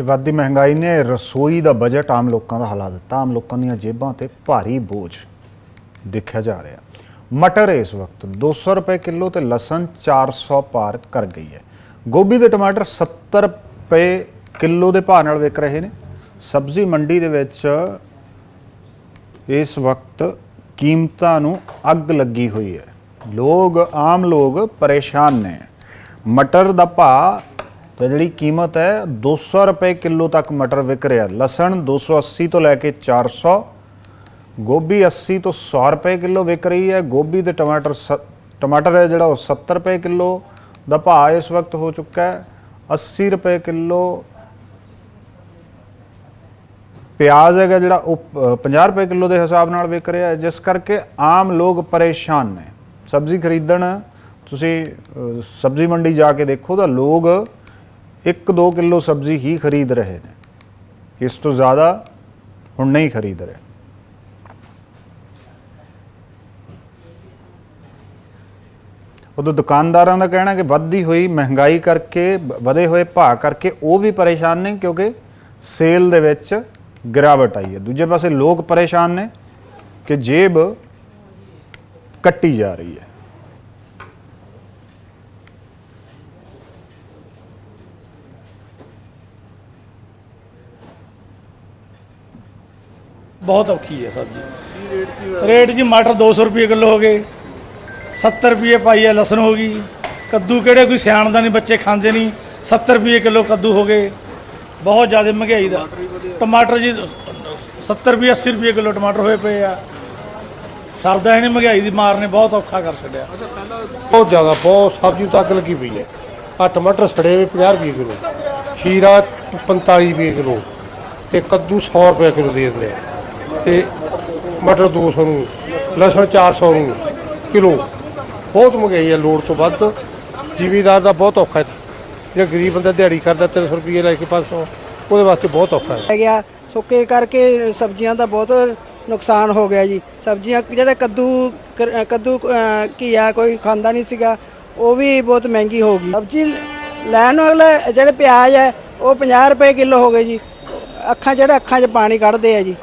ਤੇ ਵੱਧਦੀ ਮਹਿੰਗਾਈ ਨੇ ਰਸੋਈ ਦਾ ਬਜਟ ਆਮ ਲੋਕਾਂ ਦਾ ਹਲਾ ਦਿੱਤਾ। ਆਮ ਲੋਕਾਂ ਦੀਆਂ ਜੇਬਾਂ ਤੇ ਭਾਰੀ ਬੋਝ ਦੇਖਿਆ ਜਾ ਰਿਹਾ। ਮਟਰ ਇਸ ਵਕਤ 200 ਰੁਪਏ ਕਿਲੋ ਤੇ ਲਸਣ 400 ਪਾਰ ਕਰ ਗਈ ਹੈ। ਗੋਭੀ ਤੇ ਟਮਾਟਰ 70 ਰੁਪਏ ਕਿਲੋ ਦੇ ਭਾਅ ਨਾਲ ਵਿਕ ਰਹੇ ਨੇ। ਸਬਜ਼ੀ ਮੰਡੀ ਦੇ ਵਿੱਚ ਇਸ ਵਕਤ ਕੀਮਤਾਂ ਨੂੰ ਅੱਗ ਲੱਗੀ ਹੋਈ ਹੈ। ਲੋਕ, ਆਮ ਲੋਕ ਪਰੇਸ਼ਾਨ ਨੇ। ਮਟਰ ਦਾ ਭਾਅ ਤੇ ਜਿਹੜੀ ਕੀਮਤ ਹੈ 200 ਰੁਪਏ ਕਿਲੋ ਤੱਕ ਮਟਰ ਵਿਕ ਰਿਹਾ। ਲਸਣ 280 ਤੋਂ ਲੈ ਕੇ 400 ਗੋਭੀ 80 ਤੋਂ 100 ਰੁਪਏ ਕਿਲੋ ਵਿਕ ਰਹੀ ਹੈ। ਗੋਭੀ ਤੇ ਟਮਾਟਰ ਸ- ਟਮਾਟਰ ਹੈ ਜਿਹੜਾ ਉਹ 70 ਰੁਪਏ ਕਿਲੋ ਦਾ ਭਾਅ ਇਸ ਵਕਤ ਹੋ ਚੁੱਕਾ ਹੈ। 80 ਰੁਪਏ ਕਿਲੋ ਪਿਆਜ਼ ਹੈਗਾ ਜਿਹੜਾ ਉਹ ਅ, 50 ਰੁਪਏ ਕਿਲੋ ਦੇ ਹਿਸਾਬ ਨਾਲ ਵਿਕ ਰਿਹਾ ਜਿਸ ਕਰਕੇ ਆਮ ਲੋਕ ਪਰੇਸ਼ਾਨ ਨੇ। ਸਬਜ਼ੀ ਖਰੀਦਣ ਤੁਸੀਂ ਸਬਜ਼ੀ ਮੰਡੀ ਜਾ ਕੇ ਦੇਖੋ ਤਾਂ ਲੋਕ 1-2 ਕਿਲੋ ਸਬਜ਼ੀ ਹੀ ਖਰੀਦ ਰਹੇ ਨੇ। ਇਸ ਤੋਂ ਜ਼ਿਆਦਾ ਹੁਣ ਨਹੀਂ ਖਰੀਦ ਰਹੇ। ਉਦੋਂ ਦੁਕਾਨਦਾਰਾਂ ਦਾ ਕਹਿਣਾ ਕਿ ਵੱਧਦੀ ਹੋਈ ਮਹਿੰਗਾਈ ਕਰਕੇ ਵ- ਵਧੇ ਹੋਏ ਭਾਅ ਕਰਕੇ ਉਹ ਵੀ ਪਰੇਸ਼ਾਨ ਨੇ ਕਿਉਂਕਿ ਸੇਲ ਦੇ ਵਿੱਚ ਗਿਰਾਵਟ ਆਈ ਹੈ। ਦੂਜੇ ਪਾਸੇ ਲੋਕ ਪਰੇਸ਼ਾਨ ਨੇ ਕਿ ਜੇਬ ਕੱਟੀ ਜਾ ਰਹੀ ਹੈ। ਬਹੁਤ ਔਖੀ ਹੈ ਸਬਜ਼ੀ ਰੇਟ ਜੀ ਮਟਰ 200 ਰੁਪਏ ਕਿਲੋ ਹੋ ਗਏ 70 ਰੁਪਏ ਪਾਈ ਹੈ ਲਸਣ ਹੋ ਗਈ। ਕੱਦੂ ਕਿਹੜੇ ਕੋਈ ਸਿਆਣ ਦਾ ਨਹੀਂ, ਬੱਚੇ ਖਾਂਦੇ ਨਹੀਂ 70 ਰੁਪਏ ਕਿਲੋ ਕੱਦੂ ਹੋ ਗਏ। ਬਹੁਤ ਜ਼ਿਆਦਾ ਮਹਿੰਗਾਈ ਦਾ। ਟਮਾਟਰ ਜੀ 70 ਰੁਪਏ 80 ਰੁਪਏ ਕਿਲੋ ਟਮਾਟਰ ਹੋਏ ਪਏ ਆ। ਸਰਦਾ ਇਹਨੇ ਮਹਿੰਗਾਈ ਦੀ ਮਾਰ ਨੇ, ਬਹੁਤ ਔਖਾ ਕਰ ਛੱਡਿਆ। ਬਹੁਤ ਜ਼ਿਆਦਾ, ਬਹੁਤ ਸਬਜ਼ੀ ਨੂੰ ਤਾਂ ਅੱਗ ਲੱਗੀ ਪਈ ਹੈ। ਆ ਟਮਾਟਰ ਸੜੇ ਹੋਏ 50 ਰੁਪਏ ਕਿਲੋ, ਖੀਰਾ 45 ਰੁਪਏ ਕਿਲੋ ਤੇ ਕੱਦੂ 100 ਰੁਪਏ ਕਿਲੋ ਦੇ ਦਿੰਦੇ ਆ। ਤੇ ਮਟਰ 200 ਨੂੰ, ਲਸਣ 400 ਨੂੰ ਕਿਲੋ। ਬਹੁਤ ਮਹਿੰਗਾਈ ਹੈ ਲੋੜ ਤੋਂ ਵੱਧ। ਜ਼ਿਮੀਦਾਰ ਦਾ ਬਹੁਤ ਔਖਾ ਹੈ। ਜਿਹੜਾ ਗਰੀਬ ਬੰਦਾ ਦਿਹਾੜੀ ਕਰਦਾ 300 ਰੁਪਏ ਲੈ ਕੇ 500 ਉਹਦੇ ਵਾਸਤੇ ਬਹੁਤ ਔਖਾ ਹੈ। ਗਿਆ। ਸੁੱਕੇ ਕਰਕੇ ਸਬਜ਼ੀਆਂ ਦਾ ਬਹੁਤ ਨੁਕਸਾਨ ਹੋ ਗਿਆ ਜੀ। ਸਬਜ਼ੀਆਂ ਜਿਹੜਾ ਕੱਦੂ ਕਰ- ਕੱਦੂ ਘੀਆ ਕੋਈ ਖਾਂਦਾ ਨਹੀਂ ਸੀਗਾ, ਉਹ ਵੀ ਬਹੁਤ ਮਹਿੰਗੀ ਹੋ ਗਈ। ਸਬਜ਼ੀ ਲੈਣ ਵਾਲਾ ਜਿਹੜੇ ਪਿਆਜ਼ ਹੈ, ਉਹ 50 ਰੁਪਏ ਕਿਲੋ ਹੋ ਗਏ ਜੀ। ਅੱਖਾਂ, ਜਿਹੜੇ ਅੱਖਾਂ 'ਚ ਪਾਣੀ ਕੱਢਦੇ ਆ ਜੀ।